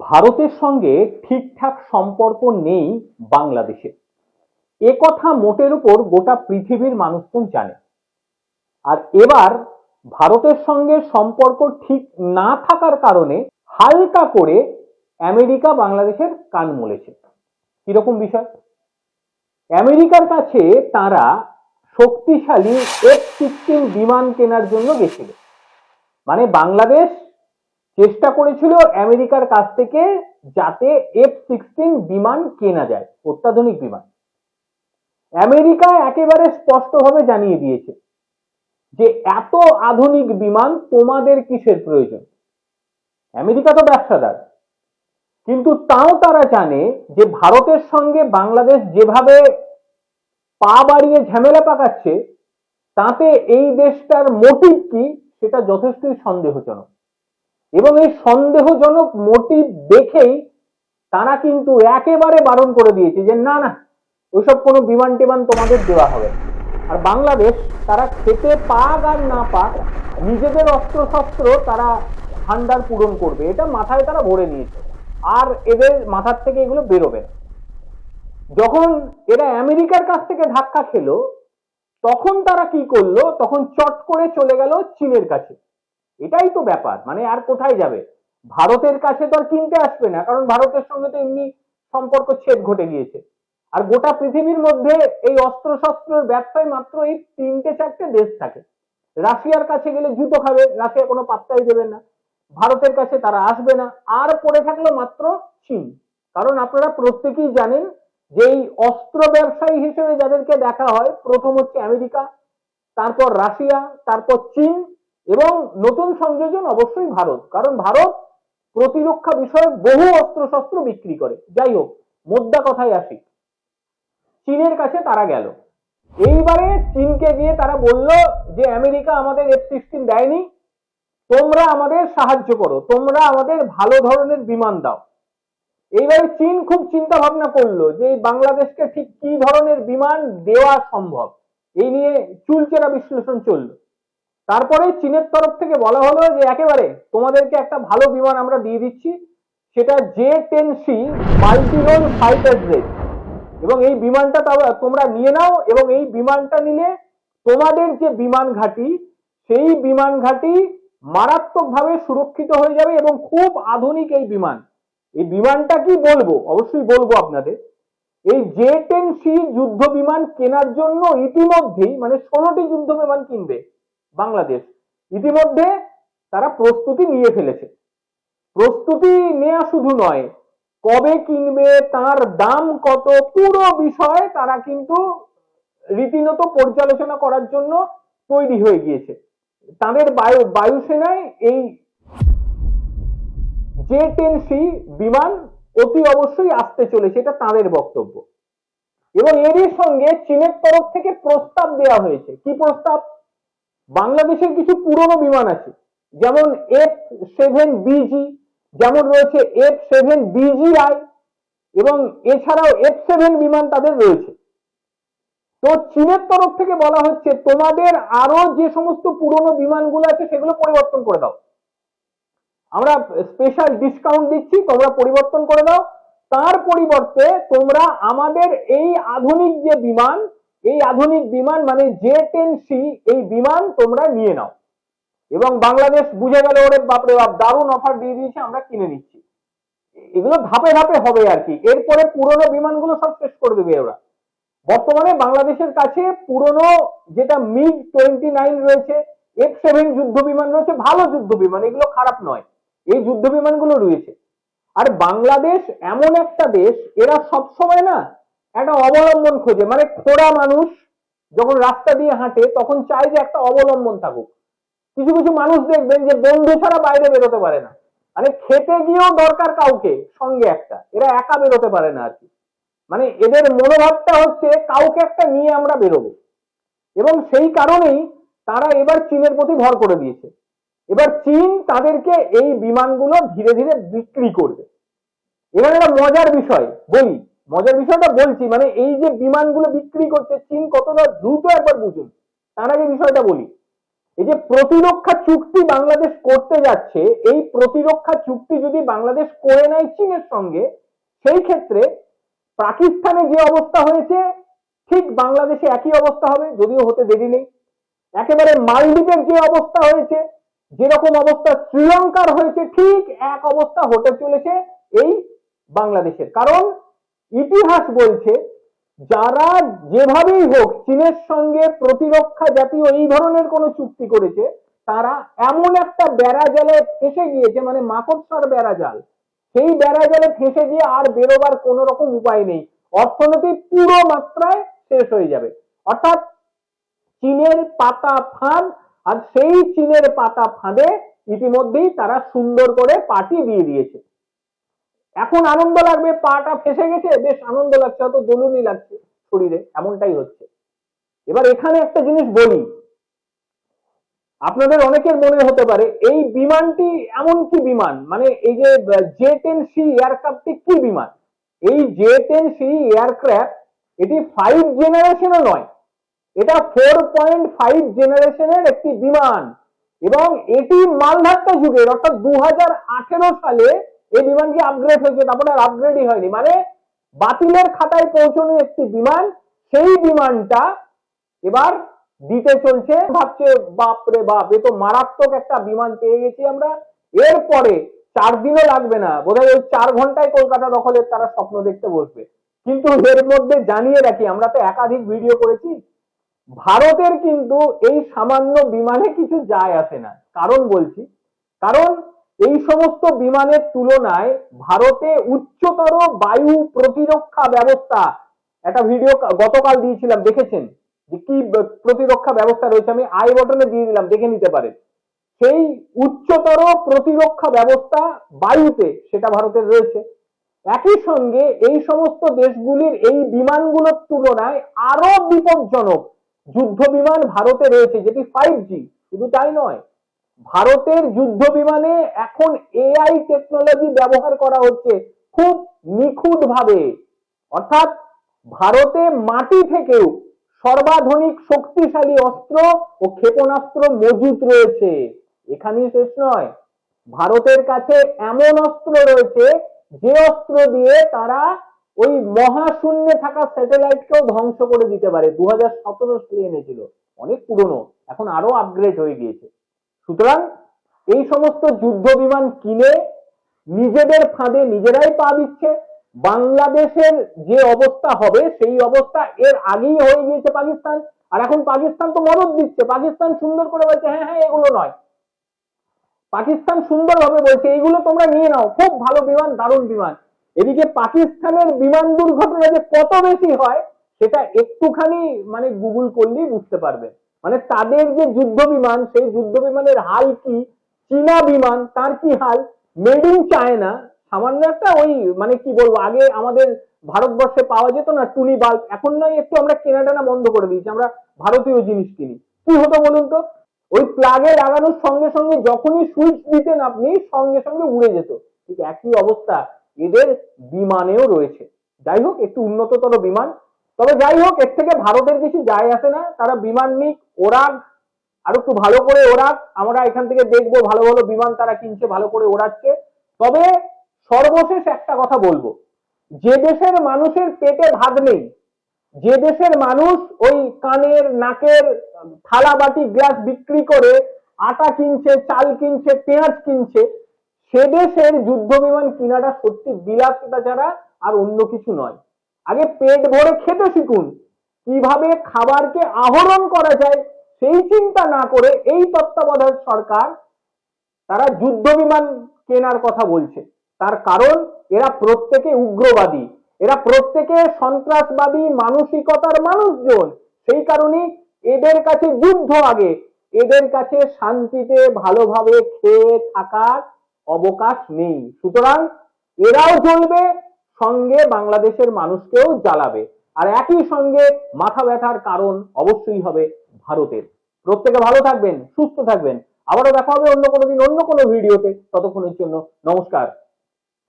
ভারতের সঙ্গে ঠিকঠাক সম্পর্ক নেই বাংলাদেশের এ কথা মোটের উপর গোটা পৃথিবীর মানুষজন জানে। আর এবার ভারতের সঙ্গে সম্পর্ক ঠিক না থাকার কারণে হালকা করে আমেরিকা বাংলাদেশের কান মলেছে। কীরকম বিষয়? আমেরিকার কাছে তারা শক্তিশালী এফ সিক্সটিন বিমান কেনার জন্য গেছিল। মানে বাংলাদেশ চেষ্টা করেছিল আমেরিকার কাছ থেকে যাতে এফ সিক্সটিন বিমান কেনা যায়, অত্যাধুনিক বিমান। আমেরিকা একেবারে স্পষ্টভাবে জানিয়ে দিয়েছে যে এত আধুনিক বিমান তোমাদের কিসের প্রয়োজন? আমেরিকা তো ব্যবসাদার, কিন্তু তাও তারা জানে যে ভারতের সঙ্গে বাংলাদেশ যেভাবে পা বাড়িয়ে ঝামেলা পাকাচ্ছে, তাতে এই দেশটার মোটিভ কি সেটা যথেষ্টই সন্দেহজনক। এবং এই সন্দেহজনক মোটিভ দেখেই তারা কিন্তু একেবারে বারণ করে দিয়েছে যে, না না, ওইসব কোনো বিমান টিমান তোমাদের দেওয়া হবে আর বাংলাদেশ, তারা খেতে পাক আর না পাক, নিজেদের অস্ত্র শস্ত্র তারা ভান্ডার পূরণ করবে, এটা মাথায় তারা ভরে নিয়েছে। আর এদের মাথার থেকে এগুলো বেরোবে না। যখন এরা আমেরিকার কাছ থেকে ধাক্কা খেলো, তখন তারা কি করল? তখন চট করে চলে গেল চীনের কাছে। এটাই তো ব্যাপার মানে আর কোথায় যাবে? ভারতের কাছে তো আর কিনতে আসবে না, কারণ ভারতের সঙ্গে তো এমনি সম্পর্ক ছেদ ঘটে গিয়েছে। আর গোটা পৃথিবীর মধ্যে এই অস্ত্র শস্ত্রের ব্যবসায় মাত্র এই তিনটে চারটে দেশ থাকে। রাশিয়ার কাছে গেলে জুতো খাবে, রাশিয়া কোনো পাত্তাই দেবে না। ভারতের কাছে তারা আসবে না, আর পড়ে থাকল মাত্র চীন। কারণ আপনারা প্রত্যেকেই জানেন যে এই অস্ত্র ব্যবসায়ী হিসেবে যাদেরকে দেখা হয়, প্রথম হচ্ছে আমেরিকা, তারপর রাশিয়া, তারপর চীন এবং নতুন সংযোজন অবশ্যই ভারত, কারণ ভারত প্রতিরক্ষা বিষয়ক বহু অস্ত্র শস্ত্র বিক্রি করে। যাই হোক, মোদ্দা কথায় আসি। চীনের কাছে তারা গেল। এইবারে চীনকে গিয়ে তারা বলল যে, আমেরিকা আমাদের এফ সিক্সটিন দেয়নি, তোমরা আমাদের সাহায্য করো, তোমরা আমাদের ভালো ধরনের বিমান দাও। এইবারে চীন খুব চিন্তা ভাবনা করল যে বাংলাদেশকে ঠিক কি ধরনের বিমান দেওয়া সম্ভব? এই নিয়ে চুলচেরা বিশ্লেষণ চলল। তারপরে চীনের তরফ থেকে বলা হলো যে একেবারে তোমাদেরকে একটা ভালো বিমান আমরা দিয়ে দিচ্ছি, সেটা J ten C multirole fighter jet. এবং এই বিমানটা তোমরা নিয়ে নাও, এবং এই বিমানটা নিলে তোমাদের যে বিমান ঘাঁটি, সেই বিমান ঘাঁটি মারাত্মকভাবে সুরক্ষিত হয়ে যাবে এবং খুব আধুনিক এই বিমান। এই বিমানটা কি বলব? অবশ্যই বলব আপনাদের। এই জে টেন সি যুদ্ধ বিমান কেনার জন্য ইতিমধ্যেই মানে ষোলোটি যুদ্ধ বিমান কিনবে। বাংলাদেশ। ইতিমধ্যে তারা প্রস্তুতি নিয়ে ফেলেছে। প্রস্তুতি নেওয়া শুধু নয়, কবে কিনবে, তার দাম কত, পুরো বিষয়ে তারা কিন্তু রীতিমত পর্যালোচনা করার জন্য তৈরি হয়ে গিয়েছে। তাদের বায়ু বায়ুসেনায় এই জে টেন সি বিমান অতি অবশ্যই আসতে চলেছে, এটা তাদের বক্তব্য। এবং এরই সঙ্গে চীনের তরফ থেকে প্রস্তাব দেওয়া হয়েছে। কি প্রস্তাব? বাংলাদেশের কিছু পুরনো বিমান আছে, যেমন এফ সেভেন বিজি যেমন রয়েছে এফ সেভেন বিজিআই এবং এছাড়াও এফ সেভেন বিমান তাদের রয়েছে। তো চীনের তরফ থেকে বলা হচ্ছে, তোমাদের আরও যে সমস্ত পুরনো বিমানগুলো আছে, সেগুলো পরিবর্তন করে দাও। আমরা স্পেশাল ডিসকাউন্ট দিচ্ছি, তোমরা পরিবর্তন করে দাও। তার পরিবর্তে তোমরা আমাদের এই আধুনিক যে বিমান এই আধুনিক বিমান মানে জে টেন সি, এই বিমান তোমরা নিয়ে নাও। এবং বাংলাদেশ বুঝে গেল, ওরে বাপরে বাপ, দারুণ অফার দিয়ে দিয়েছে, আমরা কিনে নিচ্ছি। এগুলো ধাপে ধাপে হবে আর কি। এরপরে পুরনো বিমানগুলো সব শেষ করে দেবে ওরা। বর্তমানে বাংলাদেশের কাছে পুরনো যেটা মিগ টোয়েন্টি নাইন রয়েছে, এফ সেভেন যুদ্ধ বিমান রয়েছে, ভালো যুদ্ধ বিমান, এগুলো খারাপ নয়। এই যুদ্ধ বিমানগুলো রয়েছে। আর বাংলাদেশ এমন একটা দেশ, এরা সবসময় না একটা অবলম্বন খোঁজে। মানে খোড়া মানুষ যখন রাস্তা দিয়ে হাঁটে, তখন চায় যে একটা অবলম্বন থাকুক। কিছু কিছু মানুষ দেখবেন যে বন্ধু ছাড়া বাইরে বেরোতে পারে না। মানে খেতে গিয়েও দরকার কাউকে সঙ্গে একটা। এরা একা বেরোতে পারে না আর কি। মানে এদের মনোভাবটা হচ্ছে, কাউকে একটা নিয়ে আমরা বেরোবো। এবং সেই কারণেই তারা এবার চীনের প্রতি ভর করে দিয়েছে। এবার চীন তাদেরকে এই বিমানগুলো ধীরে ধীরে বিক্রি করবে। এবার একটা মজার বিষয়, বলি মজার বিষয়টা বলছি মানে এই যে বিমানগুলো বিক্রি করছে, চীন কতটা দ্রুত একবার বুঝুন। তার আগে বিষয়টা বলি। এই যে প্রতিরক্ষা চুক্তি বাংলাদেশ করতে যাচ্ছে, এই প্রতিরক্ষা চুক্তি যদি বাংলাদেশ করে নেয় চীনের সঙ্গে, সেই ক্ষেত্রে পাকিস্তানে যে অবস্থা হয়েছে, ঠিক বাংলাদেশে একই অবস্থা হবে, যদিও হতে দেরি নেই। একেবারে মালদ্বীপের যে অবস্থা হয়েছে, যেরকম অবস্থা শ্রীলঙ্কার হয়েছে, ঠিক এক অবস্থা হতে চলেছে এই বাংলাদেশের। কারণ ইতিহাস বলছে, যারা যেভাবেই হোক চীনের সঙ্গে প্রতিরক্ষা জাতীয় এই ধরনের কোনো চুক্তি করেছে, তারা এমন একটা বেড়া জালে ফেসে গিয়েছে মানে মাকড়সার বেড়া জাল। সেই বেড়া জালে ফেসে গিয়ে আর বেরোবার কোন রকম উপায় নেই। অর্থনীতি পুরো মাত্রায় শেষ হয়ে যাবে। অর্থাৎ চীনের পাতা ফাঁদ, আর সেই চীনের পাতা ফাঁদে ইতিমধ্যেই তারা সুন্দর করে পাটি দিয়ে দিয়েছে। এখন আনন্দ লাগবে, পাটা ফেসে গেছে, বেশ আনন্দ লাগছে, হয়তো দোলুনি লাগছে শরীরে, এমনটাই হচ্ছে। এবার এখানে একটা জিনিস বলি। আপনাদের অনেকের মনে হতে পারে, এই বিমানটি এমন কি বিমান মানে এই যে জে টেন সি এয়ারক্রাফটটি কি বিমান? এই জে টেন সি এয়ারক্রাফট, এটি ফাইভ জেনারেশনও নয়। এটা ফোর পয়েন্ট ফাইভ জেনারেশনের একটি বিমান। এবং এটি মালধাত্তা যুগের, অর্থাৎ দু হাজার আঠেরো সালে এই বিমানটি আপগ্রেড হয়েছে? তারপরে আর আপগ্রেডই হয়নি। মানে বাতিলের খাতায় পৌঁছানো একটি বিমান, সেই বিমানটা এবার দিতে চলছে। ভাবছে, বাপরে বাপ, এ তো মারাত্মক একটা বিমান পেয়ে গেছি আমরা। এরপরে চার দিনও লাগবে না। বোধহয় ওই চার ঘন্টায় কলকাতা দখলের তারা স্বপ্ন দেখতে বসবে। কিন্তু এর মধ্যে জানিয়ে রাখি, আমরা তো একাধিক ভিডিও করেছি, ভারতের কিন্তু এই সামান্য বিমানে কিছু যায় আসে না। কারণ বলছি, কারণ এই সমস্ত বিমানের তুলনায় ভারতে উচ্চতর বায়ু প্রতিরক্ষা ব্যবস্থা, একটা ভিডিও গতকাল দিয়েছিলাম, দেখেছেন? যে কি প্রতিরক্ষা ব্যবস্থা রয়েছে, আমি আই বটনে দিয়ে দিলাম, দেখে নিতে পারেন। সেই উচ্চতর প্রতিরক্ষা ব্যবস্থা বায়ুতে সেটা ভারতের রয়েছে। একই সঙ্গে এই সমস্ত দেশগুলির এই বিমানগুলোর তুলনায় আরও বিপজ্জনক যুদ্ধ বিমান ভারতে রয়েছে, যেটি ফাইভ জি শুধু তাই নয় ভারতের যুদ্ধ বিমানে এখন এআই টেকনোলজি ব্যবহার করা হচ্ছে খুব নিখুঁত ভাবে অর্থাৎ ভারতে মাটি থেকেও সর্বাধুনিক শক্তিশালী অস্ত্র ও ক্ষেপণাস্ত্র মজুত রয়েছে। এখানেই শেষ নয়। ভারতের কাছে এমন অস্ত্র রয়েছে যে অস্ত্র দিয়ে তারা ওই মহাশূন্যে থাকা স্যাটেলাইটকেও ধ্বংস করে দিতে পারে। দু হাজার সতেরো সালে এনেছিল। অনেক পুরনো। এখন আরও আপগ্রেড হয়ে গিয়েছে। সুতরাং এই সমস্ত যুদ্ধ বিমান কিনে নিজেদের ফাঁদে নিজেরাই পা দিচ্ছে। বাংলাদেশের যে অবস্থা হবে, সেই অবস্থা এর আগেই হয়ে গিয়েছে পাকিস্তান। আর এখন পাকিস্তান তো মদত দিচ্ছে। পাকিস্তান সুন্দর করে বলছে হ্যাঁ হ্যাঁ এগুলো নয়। পাকিস্তান সুন্দরভাবে বলছে এইগুলো তোমরা নিয়ে নাও। খুব ভালো বিমান, দারুণ বিমান। এদিকে পাকিস্তানের বিমান দুর্ঘটনা যে কত বেশি হয়, সেটা একটুখানি মানে গুগল করলেই বুঝতে পারবে। মানে তাদের যে যুদ্ধ বিমান, সেই যুদ্ধ বিমানের হাল কি? চীনা বিমান, তার কি হাল? মেড ইন চায়না সামান্য একটা ওই মানে কি বলব, আগে আমাদের ভারতবর্ষে পাওয়া যেত না, টুনি বাল্ব। এখন নয়, একটু আমরা কেনাটানা বন্ধ করে দিয়েছি, আমরা ভারতীয় জিনিস কিনি। কি হতো বলুন তো? ওই প্লাগে লাগানোর সঙ্গে সঙ্গে যখনই সুইচ দিতেন আপনি, সঙ্গে সঙ্গে উড়ে যেত। ঠিক একই অবস্থা এদের বিমানেও রয়েছে। যাই হোক, একটু উন্নততর বিমান। তবে যাই হোক, এর থেকে ভারতের কিছু যায় আসে না। তারা বিমান নিক ওরাক আর একটু ভালো করে ওরাক আমরা এখান থেকে দেখব ভালো ভালো বিমান তারা কিনছে, ভালো করে ওড়াচ্ছে। তবে সর্বশেষ একটা কথা বলব। যে দেশের মানুষের পেটে ভাত নেই, যে দেশের মানুষ ওই কানের, নাকের, থালা বাটি, গ্লাস বিক্রি করে আটা কিনছে, চাল কিনছে, পেঁয়াজ কিনছে, সে দেশের যুদ্ধ বিমান কিনাটা সত্যি বিলাসিতা ছাড়া আর অন্য কিছু নয়। আগে পেট ভরে খেতে শিখুন। কীভাবে খাবারকে আহরণ করা যায়, সেই চিন্তা না করে এই তত্ত্বাবধায়ক সরকার তারা যুদ্ধ বিমান কেনার কথা বলছে। তার কারণ, এরা প্রত্যেকে উগ্রবাদী। এরা প্রত্যেকে সন্ত্রাসবাদী, মানসিকতার মানুষজন। সেই কারণে এদের কাছে যুদ্ধ আগে। এদের কাছে শান্তিতে ভালোভাবে খেয়ে থাকার অবকাশ নেই। সুতরাং এরাও জ্বলবে সঙ্গে বাংলাদেশের মানুষকেও জ্বালাবে। আর একই সঙ্গে মাথা ব্যথার কারণ অবশ্যই হবে ভারতের। প্রত্যেকে ভালো থাকবেন, সুস্থ থাকবেন। আবারও দেখা হবে অন্য কোনো দিন অন্য কোনো ভিডিওতে। ততক্ষণের জন্য নমস্কার।